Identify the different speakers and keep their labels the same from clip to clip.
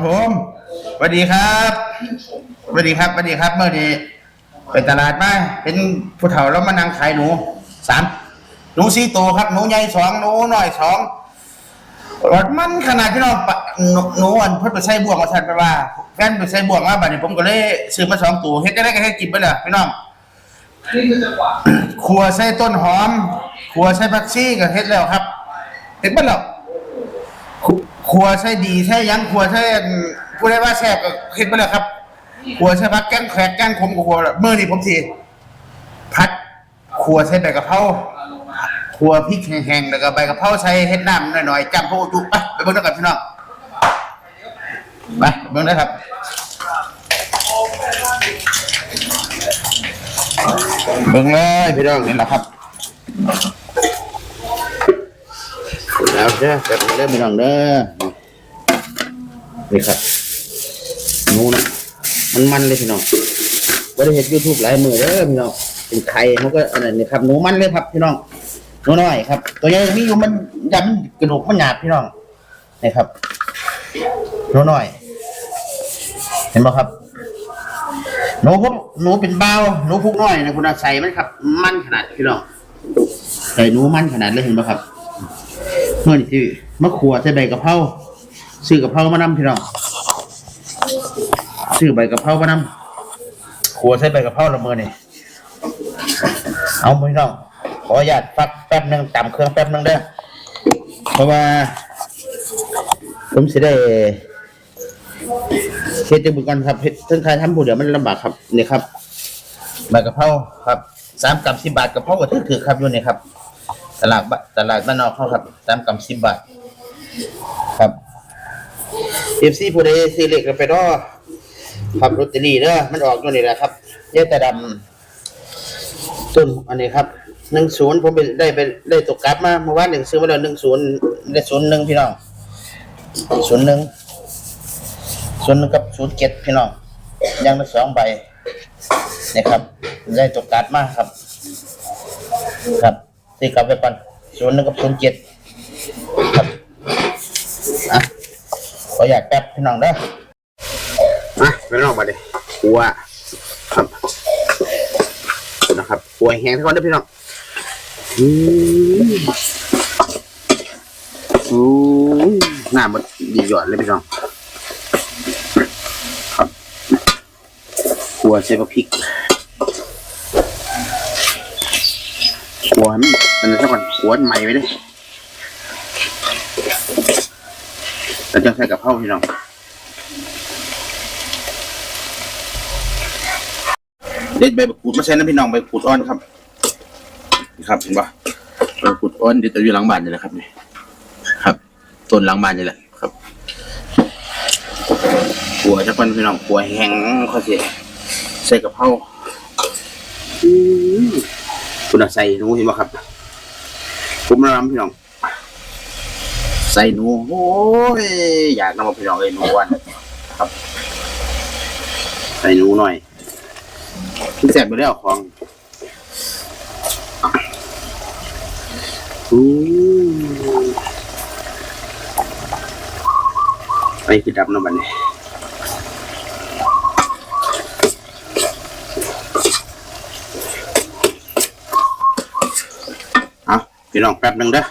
Speaker 1: ครับผมสวัสดีครับสวัสดีครับสวัสดีครับ เมื่อดีไปตลาดมาเป็นผู้เฒ่าแล้วมานั่งขายหนูสามหนูสี่ตัวครับหนูใหญ่สองหนูน้อยสองรถมันขนาดที่เราปะหนูหนูอันเพิ่นไปใส่บ่วงมาทันไปว่าแฟนไปใส่บ่วงมาบัดนี้ผมก็เลยซื้อมาสองตัวเฮ็ดได้ได้ก็ให้กินไปเลยพี่น้อง
Speaker 2: นี่คือจังหวะ
Speaker 1: ครัวใส่ต้นหอมครัวใส่ผักชีก็เฮ็ดแล้วครับเฮ็ดไปแล้ว ครัวใส่ดีใส่ยังครัวใส่อันผู้ว่าแซ่บก็เฮ็ดไปแล้วครับครัวใส่ผักแกงแขกแกงขมก็ครัวแล้วมื้อนี้ผมสิผัดครัวใส่ใบกะเพราครัวพริกแห้งๆแล้วก็ใบกะเพราใส่เฮ็ดน้ำหน่อยๆจำพวกจุไปไปเบิ่งด้วยกันพี่น้องไปเบิ่งได้ครับเบิ่งเลยพี่น้องนี่แหละครับ แล้วเด้อแบบนี้เด้อพี่น้องเด้อนี่ครับหนูนะมันมันเลยพี่น้องบ่ได้เห็นยูทูบหลายมือเด้อพี่น้องเป็นไข่มันก็อันนั้นนี่ครับหนูมันเลยครับพี่น้องหนูน้อยครับ ตัวใหญ่มีอยู่มันยำกระดูกมันหยาบพี่น้องนี่ครับหนูน้อย เห็นบ่ครับหนูพวกหนูเป็นเบาหนูพวกน้อยนะคุณอาใส่มันครับ มันขนาดพี่น้องใส่หนูมันขนาดเลยเห็นปะครับ เมื่อนี่ที่มะขวใส่ใบกะเพราซื้อกะเพรามานำพี่น้องซื้อใบกะเพรามานำขวใส่ใบกะเพราละเมื่อนี่เอาพี่น้องขออนุญาตฟักแป๊บหนึงต่ำเครื่องแป๊บหนึงเด้อเพราะว่าผมสิได้เฮ็ดจังบุญก่อนครับเฮ็ดทั้งใครทำผู้เดียวมันลำบากครับนี่ครับใบกะเพราครับสามกำสิบบาทกะเพราก็ถือครับอยู่นี่ครับ ตลาดบตลาดบ้านนอกเขาครับสามกำสิบบาทครับเอฟซีผู้ใดซื้อเลขกันไปรอครับลอตเตอรี่เด้อมันออกอยู่นี่แหละครับเยอะแต่ดำต้นอันนี้ครับหนึ่งศูนย์ผมไปได้ไปได้ตกกลับมาเมื่อวานหนึ่งซื้อมาแล้วหนึ่งศูนย์ได้ศูนย์หนึ่งพี่น้องศูนย์หนึ่งศูนย์หนึ่งกับศูนย์เจ็ดพี่น้องยังละสองใบนี่ครับได้ตกการ์ดมากครับ ครับ ตีกลับไปก่อนศูนย์หนึ่งกับศูนย์เจ็ดครับอะขออยากแป๊บพี่น้องเด้ออะพี่น้องมาดิกัวครับนะครับกัวแห้งทุกคนเด้อพี่น้องอืมอู้หน้ามันดีหยอดเลยพี่น้องขัวใส่พริก ขัวให้มันมันจะก่อนขัวใหม่ไปเลยแล้วจะใส่กับข้าพี่น้องเด็ดใบมะกรูดมาใส่น้ำพี่น้องใบมะกรูดอ่อนครับนี่ครับเห็นปะใบมะกรูดอ่อนเดี๋ยวจะอยู่หลังบ้านนี่แหละครับนี่ครับต้นหลังบ้านนี่แหละครับขัวจะเป็นพี่น้องขัวแห้งเขาเสียใส่กะเพราอืม คุณเอาใส่หนูเห็นไหมครับ ผมรำพี่น้อง ใส่หนูโอ้ยอยากนำมาพี่น้องเลยหนูวันครับ ใส่หนูหน่อยที่แสบไปแล้วของอืมไปกินดับน้ำมันนี่เอา พี่น้องแป๊บหนึ่งเด้อ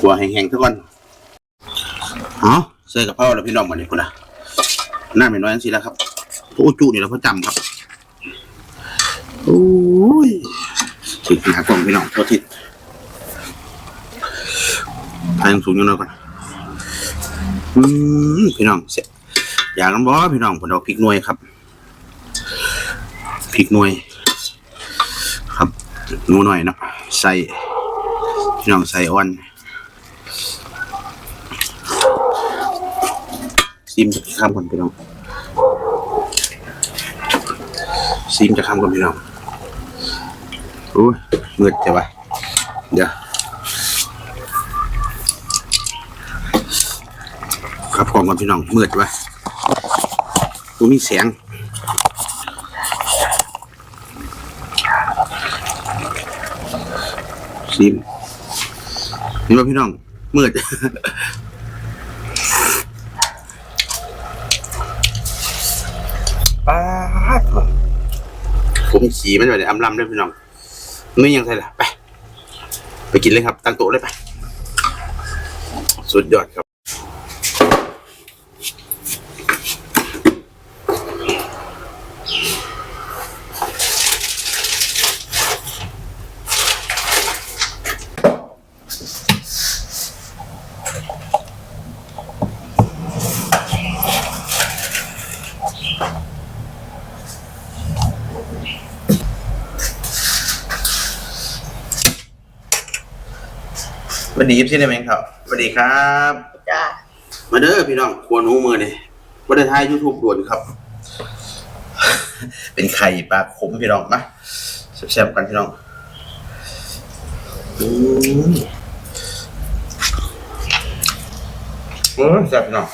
Speaker 1: หัวแห้งๆทุกคนเอาใส่กะเพราแล้วพี่น้องมาเนี่ยคุณนะหน้าไม่น้อยอันสิแล้วครับโอ้จุนี่เราพอจำครับโอ้ยถึงหากล่องพี่น้องโทษทิศทางสูงอยู่น่อยก่อนอืมพี่น้องเสร็จอยากน้ำบ่พี่น้องผมเอาพริกหน่วยครับพริกหน่วย ครับนูหน่อยเนาะใส่ พี่น้องใส่อ่อนซิมจะข้ามก่อนพี่น้องซิมจะข้ามก่อนพี่น้องโอ้ยมืดจะวะเดี๋ยวครับกล่องก่อนพี่น้องมืดวะกูมีเสียงซิม นี่นป่ะพี่น้อง มืด ป้าดผมขี่มันไปเลยอำลำด้วยพี่น้องนี่ยังไงล่ะ ไป ไปกินเลยครับ ตั้งโต๊ะเลยไป สุดยอดครับ วัสดียิปซี่ได้ไหมครับสวัสดีครับ
Speaker 3: จ้า
Speaker 1: มาเด้อพี่น้องครัวหนูมือนี่วันไทายยูทูบด่วนครับ เป็นไข่ปลาขมพี่น้องมาแซ่บๆกันพี่น้องอืมโอ้ยแซ่บพี่น้อง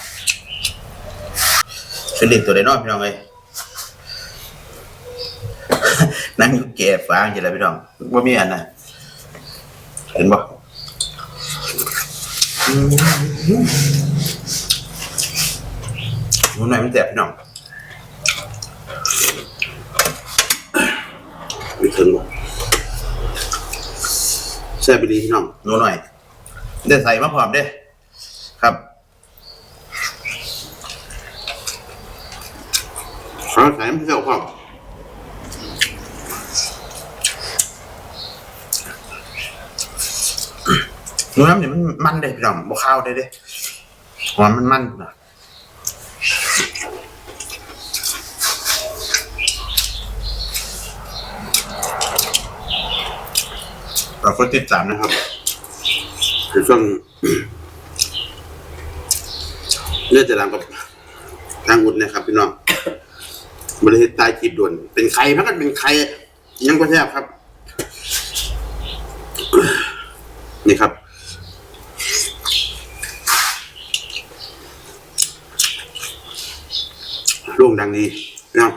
Speaker 1: เป็นเด็กตัวได้น้อยพี่น้องเลยนั่งอยู่แก่ฟางจีละพี่น้องว่ามีอันน่ะเห็นบ่ น้ำหน่อยมันแสบพี่น้องไม่ถึงบ่แซ่บไปดีพี่น้องหนูหน่อย ได้ใส่มาพร้อมเด้ครับขอใส่มันเสียวพร้อม นูน้ำเนี่ยมันมันเด้พี่น้องบ่ข้าวได้เด้หอมมันมันนะเราก็ติดตามนะครับในช่วงเลือดจะรำกับทางอุ่นนะครับ พี่น้องบริเวณใต้จีบด่วน เป็นใครพักกันเป็นใครยังก็แทบครับ นี่ครับ โล่งดังดีพี่น้อง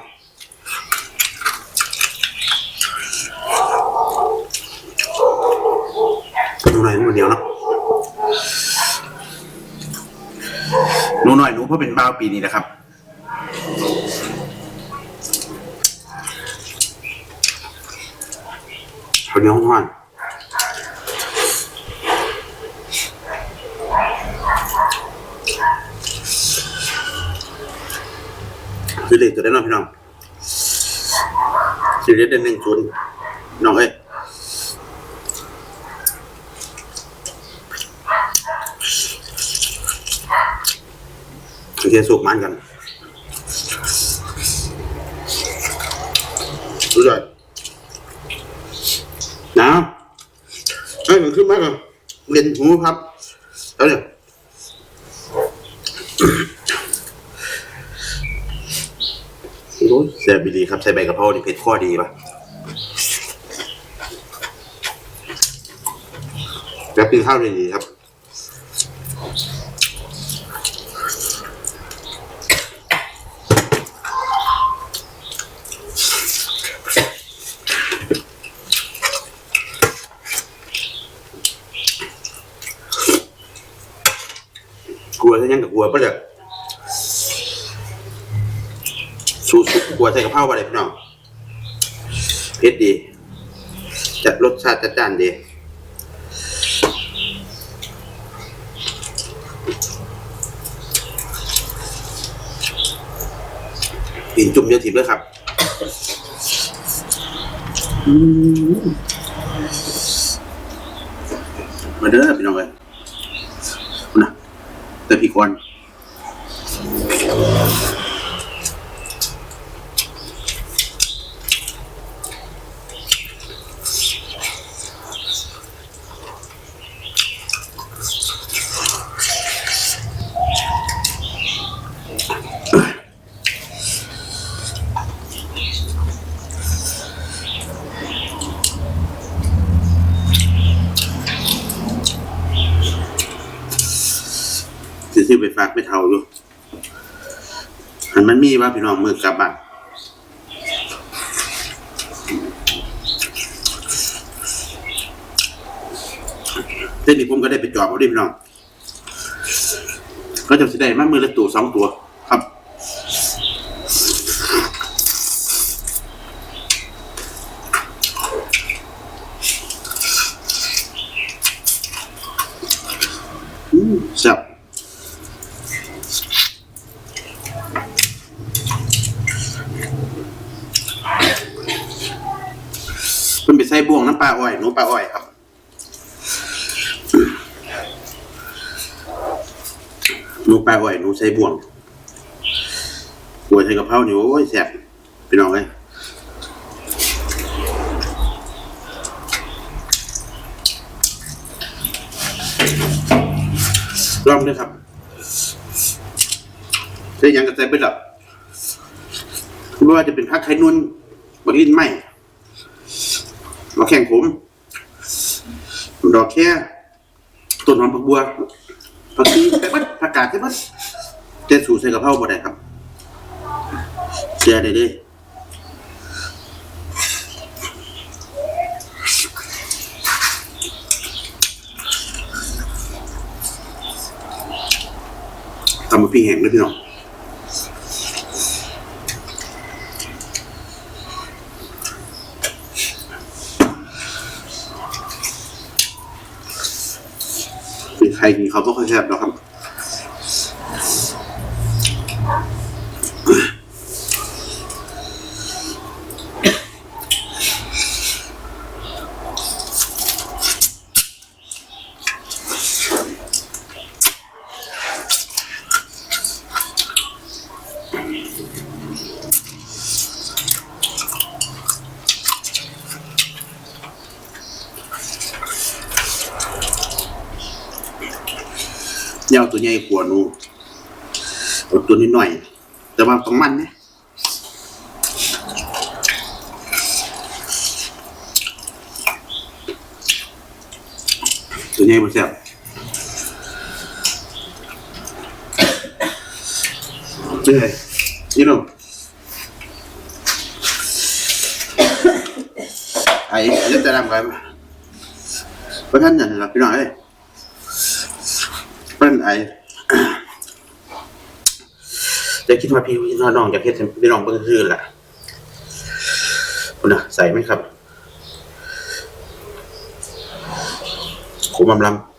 Speaker 1: หนูหน่อยหนูเดียวเนาะหนูหน่อยหนูเพราะเป็นบ้าปีนี้นะครับเขาเนี้ยห้อน คือเด็กตัวได้น้อยพี่น้องคือเด็กเด่นหนึ่งศูนย์น้องเอ้ยโอเคสุกมันกันรู้จักน้ำเอ้ยมันขึ้นมากเลยเรียนหูครับแล้วเนี่ยโอ้ย แซ่บดีครับ ใส่ใบกะเพรานี่เผ็ดข้อดีป่ะแล้วกินข้าวดีๆครับกลัวซะยังกับกลัวปะเนี่ย ขัวใส่กะเพราอะไรพี่น้องเผ็ดดีจะรสชาติจัดจ้านดีกินจุ่มเดียวทิพย์เลยครับมาเด้อพี่น้องเลยนะแต่พี่ควรากไม่เท่าอยู่หันมันมีว่าพี่น้องมือกับบัตรเส้นนี้ผมก็ได้ไปจอบเอาดิพี่น้อง ก็จะสิได้มามือละตัวสองตัวครับ
Speaker 3: จับ ปลาอ้อยหนูปลาอ้อยครับ หนูปลาอ้อยหนูใส่บ่วงบัวใส่กระเพรานี่โอ้ยแซ่บพี่น้องเอ้ยลองด้วยครับใส่หยังกับใส่ไปหรอกไม่ว่าจะเป็นผักไข่นุ่นบักลิ้นไหม มาแข่งผมดอกแค่ต้นหอมผักบัวผักชีใส่บัดผักกาดใส่บัดเจ๊สูใส่กะเพราบ่ได้ครับเสียได้เด้ตำมะพี่แห้งเลยพี่น้องมี ใครกินเขาก็ค่อยแซ่บแล้วครับอย่ เอาตัวใหญ่กว่าหนูเอาตัวนิดหน่อย แต่ว่าต้องมันนะตัวใหญ่บ่แซ่บเป็นไงนี่น้องไอ้เล่นแต่ดำกันเพราะท่านนั่นล่ะพี่น้องเอ้ย เป็นไอจะคิดว่าพี่น้องอยากเฮ็ดให้พี่น้องเบิ่งซื่อล่ะคุณน่ะใส่ไหมครับขมอำลำ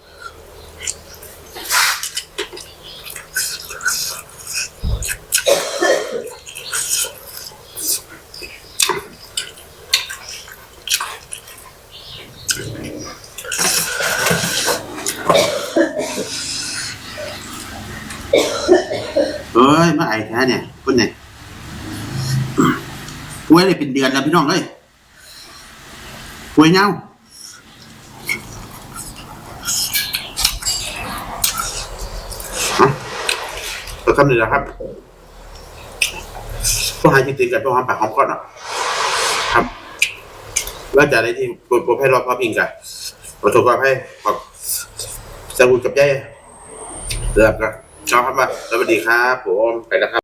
Speaker 3: เอ้ยแท้เนี่ยคนเนี่ยป่วยเลยเป็นเดือนแล้วพี่น้องเอ้ยป่วยเงาฮะเราทำนี่แหละครับต้องหาจริงๆกันต้องหาปากหอมก้อนอะครับแล้วจะได้ที่ปวดปวดให้รอบพอพิงกันประสบความให้ขอบสมุดกับย่เริ่มครับ น้อบครับมาสวัสดีครับผมไปแล้วครับ